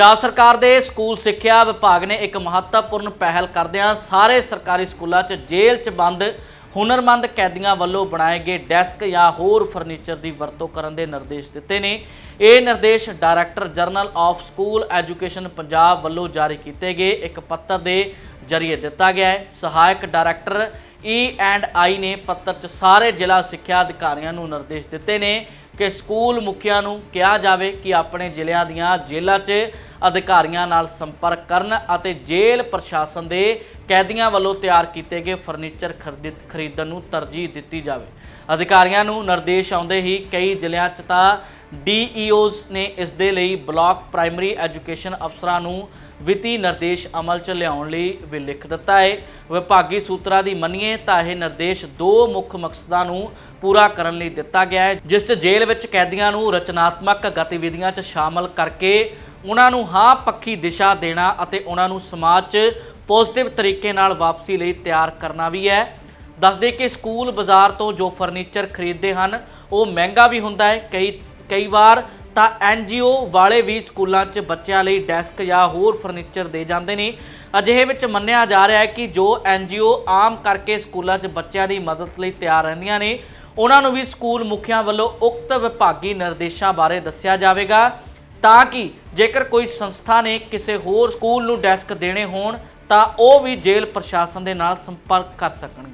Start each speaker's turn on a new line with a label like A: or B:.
A: ਪੰਜਾਬ ਸਰਕਾਰ ਦੇ ਸਕੂਲ ਸਿੱਖਿਆ ਵਿਭਾਗ ਨੇ ਇੱਕ ਮਹੱਤਵਪੂਰਨ ਪਹਿਲ ਕਰਦਿਆਂ ਸਾਰੇ ਸਰਕਾਰੀ ਸਕੂਲਾਂ 'ਚ ਜੇਲ੍ਹ 'ਚ ਬੰਦ, ਹੁਨਰਮੰਦ ਕੈਦੀਆਂ ਵੱਲੋਂ ਬਣਾਏ ਗਏ ਡੈਸਕ ਜਾਂ ਹੋਰ ਫਰਨੀਚਰ ਦੀ ਵਰਤੋਂ ਕਰਨ ਦੇ ਨਿਰਦੇਸ਼ ਦਿੱਤੇ ਨੇ। ਇਹ ਨਿਰਦੇਸ਼ director general of school education Punjab ਵੱਲੋਂ ਜਾਰੀ ਕੀਤੇ ਗਏ ਇੱਕ ਪੱਤਰ ਦੇ ਜ਼ਰੀਏ ਦਿੱਤਾ ਗਿਆ ਹੈ। ਸਹਾਇਕ ਡਾਇਰੈਕਟਰ ਈ ਐਂਡ ਆਈ ਨੇ ਪੱਤਰ 'ਚ ਸਾਰੇ ਜ਼ਿਲ੍ਹਾ ਸਿੱਖਿਆ ਅਧਿਕਾਰੀਆਂ ਨੂੰ ਨਿਰਦੇਸ਼ ਦਿੱਤੇ ਨੇ ਕਿ ਸਕੂਲ ਮੁਖੀਆਂ ਨੂੰ ਕਿਹਾ ਜਾਵੇ ਕਿ ਆਪਣੇ ਜ਼ਿਲ੍ਹਿਆਂ ਦੀਆਂ ਜੇਲ੍ਹਾਂ 'ਚ ਅਧਿਕਾਰੀਆਂ ਨਾਲ ਸੰਪਰਕ ਕਰਨ ਅਤੇ ਜੇਲ੍ਹ ਪ੍ਰਸ਼ਾਸਨ ਦੇ ਕੈਦੀਆਂ ਵੱਲੋਂ ਤਿਆਰ ਕੀਤੇ ਗਏ ਫਰਨੀਚਰ ਖਰੀਦ- ਖਰੀਦਣ ਨੂੰ ਤਰਜੀਹ ਦਿੱਤੀ ਜਾਵੇ। ਅਧਿਕਾਰੀਆਂ ਨੂੰ ਨਿਰਦੇਸ਼ ਆਉਂਦੇ ਹੀ ਕਈ ਜ਼ਿਲ੍ਹਿਆਂ 'ਚ ਤਾਂ ਡੀਈਓਜ਼ ਨੇ ਇਸ ਦੇ ਲਈ ਬਲਾਕ ਪ੍ਰਾਇਮਰੀ ਐਜੂਕੇਸ਼ਨ ਅਫਸਰਾਂ ਨੂੰ ਵਿੱਤੀ ਨਿਰਦੇਸ਼ ਅਮਲ 'ਚ ਲਿਆਉਣ ਲਈ ਵੀ ਲਿਖ ਦਿੱਤਾ ਹੈ। ਵਿਭਾਗੀ ਸੂਤਰਾਂ ਦੀ ਮੰਨੀਏ ਤਾਂ ਇਹ ਨਿਰਦੇਸ਼ ਦੋ ਮੁੱਖ ਮਕਸਦਾਂ ਨੂੰ ਪੂਰਾ ਕਰਨ ਲਈ ਦਿੱਤਾ ਗਿਆ ਹੈ, ਜਿਸ 'ਚ ਜੇਲ੍ਹ ਵਿੱਚ ਕੈਦੀਆਂ ਨੂੰ ਰਚਨਾਤਮਕ ਗਤੀਵਿਧੀਆਂ 'ਚ ਸ਼ਾਮਲ ਕਰਕੇ ਉਹਨਾਂ ਨੂੰ ਹਾਂ ਪੱਖੀ ਦਿਸ਼ਾ ਦੇਣਾ ਅਤੇ ਉਹਨਾਂ ਨੂੰ ਸਮਾਜ 'ਚ ਪੋਜ਼ਿਟਿਵ ਤਰੀਕੇ ਨਾਲ ਵਾਪਸੀ ਲਈ ਤਿਆਰ ਕਰਨਾ ਵੀ ਹੈ। ਦੱਸਦੇ ਕਿ ਸਕੂਲ ਬਾਜ਼ਾਰ ਤੋਂ ਜੋ ਫਰਨੀਚਰ ਖਰੀਦਦੇ ਹਨ, ਉਹ ਮਹਿੰਗਾ ਵੀ ਹੁੰਦਾ ਹੈ, ਕਈ ਕਈ ਵਾਰ ਤਾਂ ਐਨਜੀਓ ਵਾਲੇ ਵੀ ਸਕੂਲਾਂ 'ਚ ਬੱਚਿਆਂ ਲਈ ਡੈਸਕ ਜਾਂ ਹੋਰ ਫਰਨੀਚਰ ਦੇ ਜਾਂਦੇ ਨੇ। ਅਜਿਹੇ ਵਿੱਚ ਮੰਨਿਆ ਜਾ ਰਿਹਾ ਹੈ ਕਿ ਜੋ ਐਨਜੀਓ ਆਮ ਕਰਕੇ ਸਕੂਲਾਂ 'ਚ ਬੱਚਿਆਂ ਦੀ ਮਦਦ ਲਈ ਤਿਆਰ ਰਹਿੰਦੀਆਂ ਨੇ, ਉਹਨਾਂ ਨੂੰ ਵੀ ਸਕੂਲ ਮੁਖੀਆਂ ਵੱਲੋਂ ਉਕਤ ਵਿਭਾਗੀ ਨਿਰਦੇਸ਼ਾਂ ਬਾਰੇ ਦੱਸਿਆ ਜਾਵੇਗਾ ਤਾਂ ਕਿ ਜੇਕਰ ਕੋਈ ਸੰਸਥਾ ਨੇ ਕਿਸੇ ਹੋਰ ਸਕੂਲ ਨੂੰ ਡੈਸਕ ਦੇਣੇ ਹੋਣ, ਤਾਂ ਉਹ ਵੀ ਜੇਲ੍ਹ ਪ੍ਰਸ਼ਾਸਨ ਦੇ ਨਾਲ ਸੰਪਰਕ ਕਰ ਸਕਣਗੇ।